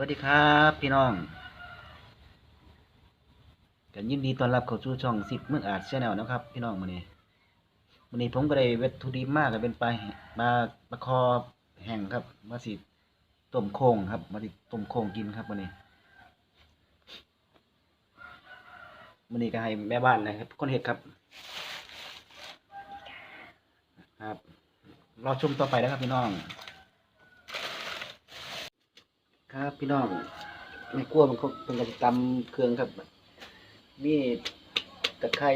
วัสดีครับพี่น้องกันยินดีต้อนรับเข้าสู่ช่องสิบเมืองอาจชาแนลนะครับ พี่น้องมื้อนี้มื้อนี้ผมก็ได้วัตถุดิบมากก็เป็นปลาแห้ปลาปลาคอแห้งครับมาสิต้มโค้งครับมาสิต้มโค้งกินครับมื้อนี้มื้อนี้ก็ให้แม่บ้านนะครับ คนเฮ็ดครับ ครับรอชมต่อไปนะครับพี่น้อง ครับพี่น้องแม่กลัวมันก็เป็นการตำเครื่องครับ มีตะไคร้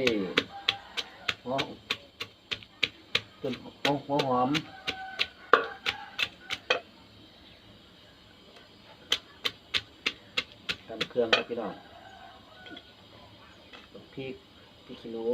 หัวต้นหัวหัวหอมตำเครื่องครับพี่น้องพริกพริกขี้หนู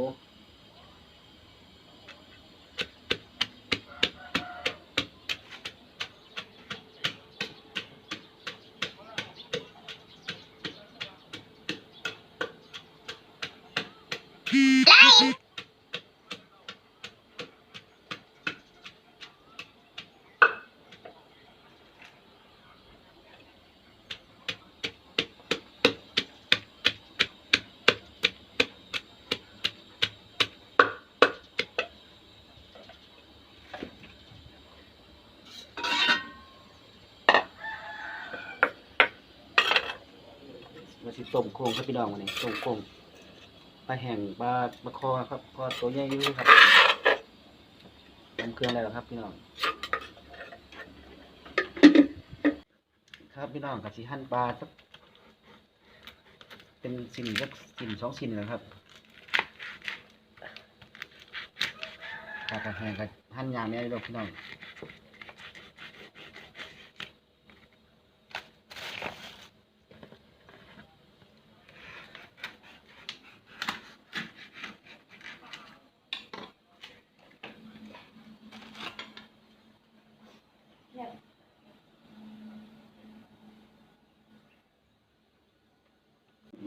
มา สิต้มโค้งครับพี่น้องวันนี้ต้มโค้งปลาแห้งปลาปลาคอครับคอตัวใหญ่อยู่ครับตำเครื่องอะไรหรอครับ พี่น้อง ครับพี่น้องกับสีหั่นปลาสักเป็นสิ่นสักสิ่นสองสิ่นนะครับปลารแหงกับหั่นยาแม่ด้วยพี่น้อง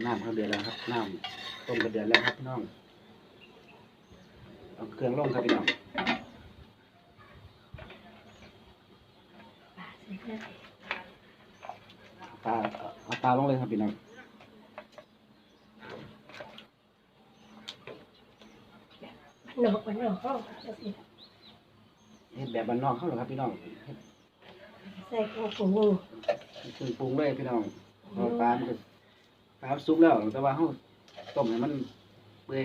น้ำเขาเดือดแล้วครับน้ำต้มกระเดือดแล้วครับพี่น้องเอาเครื่องลงครับพี่น้องปลาเอาปลาลงเลยครับพี่น้องหนอกมันหนอกห้องจะสิเฮ็ดแบบบ้านนอกเขาเหรอครับพี่น้องเฮ็ดใส่ข้าวผงงูเครื่องปรุงเลยพี่น้องเอาปลามันก็ ปลาสุกแล้วแต่ว่าเขาต้มให้มันเปื่อย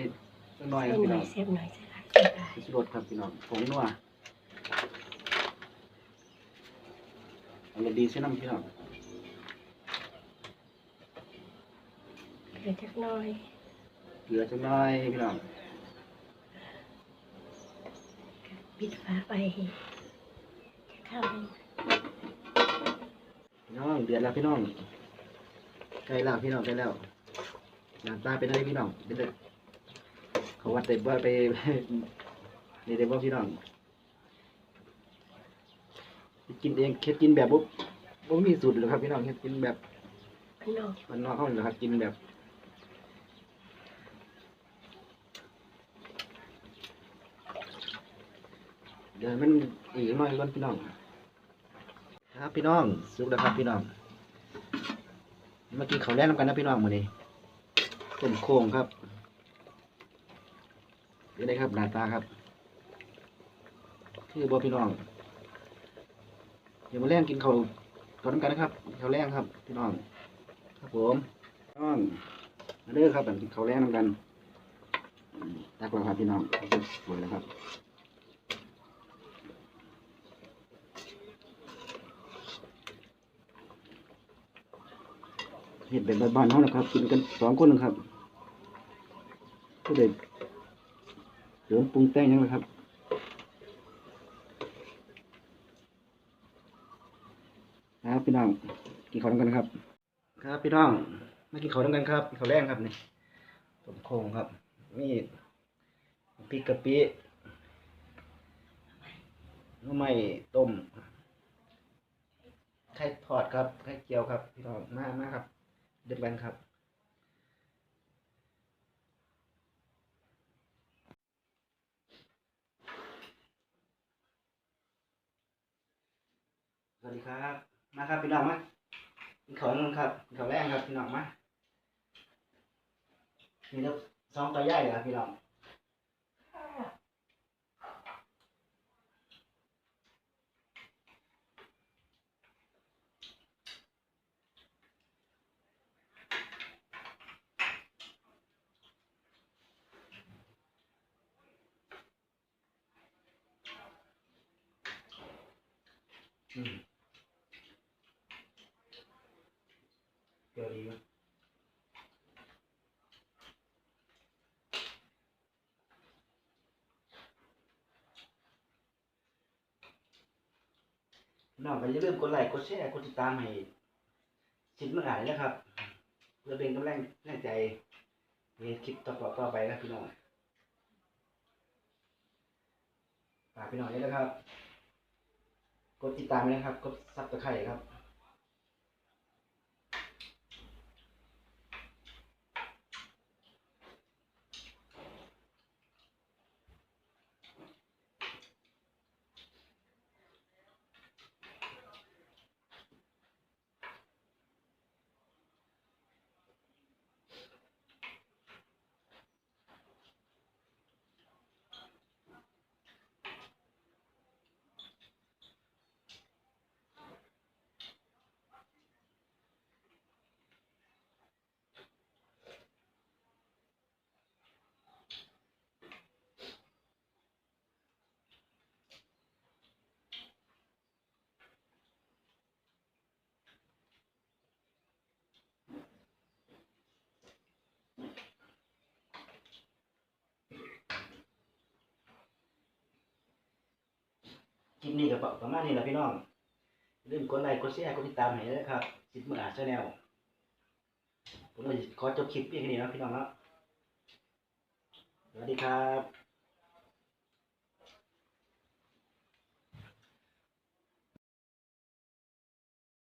สักหน่อยใส่ครับหพี่น่น้ออยงเสียบหน่อยใส่หลายใส่หลายพิรสครับพี่น้องผงนัวเอารสดีใช่น้ำพี่น้องเดี๋ยวจักหน่อยเกลือจังน้อยพี่น้องปิดฝาไปจะเข้าเลยพี่น้องเดือดแล้วพี่น้อง ใกล้แล้วพี่น้องใกล้แล้วหน้าตาเป็นอะไรพี่น้องเป็นเลยเขาวัดแต่ว่าไปนี่เดี๋ยวบอกพี่น้องกินเองเค็ดกินแบบบุ๊บบ่มีสูตรหรอกครับพี่น้องเค็ดกินแบบมันหนอกมันนอกเขาเลยครับกินแบบเดี๋ยวมันอีกหน่อยก่อนพี่น้อง ครับพี่น้อง สุกแล้วครับพี่น้อง เมื่อกี้เขาแล่นำกันนะพี่น้องมือนี้ต้มโค้งครับเป็นไงครับหน้าตาครับ คือบ่พี่น้อง เดี๋ยวมาแล่งกินเขาวก่อนนำกันนะครับเขาวแล่งครับ พี่น้อง ครับผมน้องมาเด้อครับแบบกินเขาวแล่งนำกันตักแล้วครับพี่น้องสวยแล้วครับ เห็ดแบบบ้านๆเขานะครับ กินกันสองคนนะครับก็เด็ดเสริมปรุงแต่งยังนะครับครับพี่น้องกินข้าวด้วยกันครับ ครับพี่น้องมากินข้าวด้วยกันครับกินข้าวแรงครับนี่ต้มโค้งครับมีพริกกะปิน้ำไม้ต้มไข่ทอดครับไข่เจียวครับพี่น้องมามาครับ เด็ดแบนครับสวัสดีครับ มาครับพี่น้องมากินข้าวนั่นครับกินข้าวแรงครับพี่น้องมานี่แล้วสองตัวใหญ่เหรอพี่น้อง อืมเดี๋ยวดีมั้ยน้องก็อย่าลืมกดไลค์กดแชร์กดติดตามให้ชิดเมื่อไหร่นะครับเพื่อเป็นกำลังแรงใจในคลิปต่อๆต่อไปนะพี่น้องฝากพี่น้องด้วยนะครับ กดติดตามด้วยนะครับ กดซับตะไคร่ครับ ปนี้ก็ประมาณนี้แหละพี่น้องอย่าลืมกดไลค์กดแชร์กดติดตามให้ด้วยนะครับสิบมืออาชาแนลผมเลยขอจบคลิปเพียงแค่นี้นะพี่น้องนะสวัสดีครับ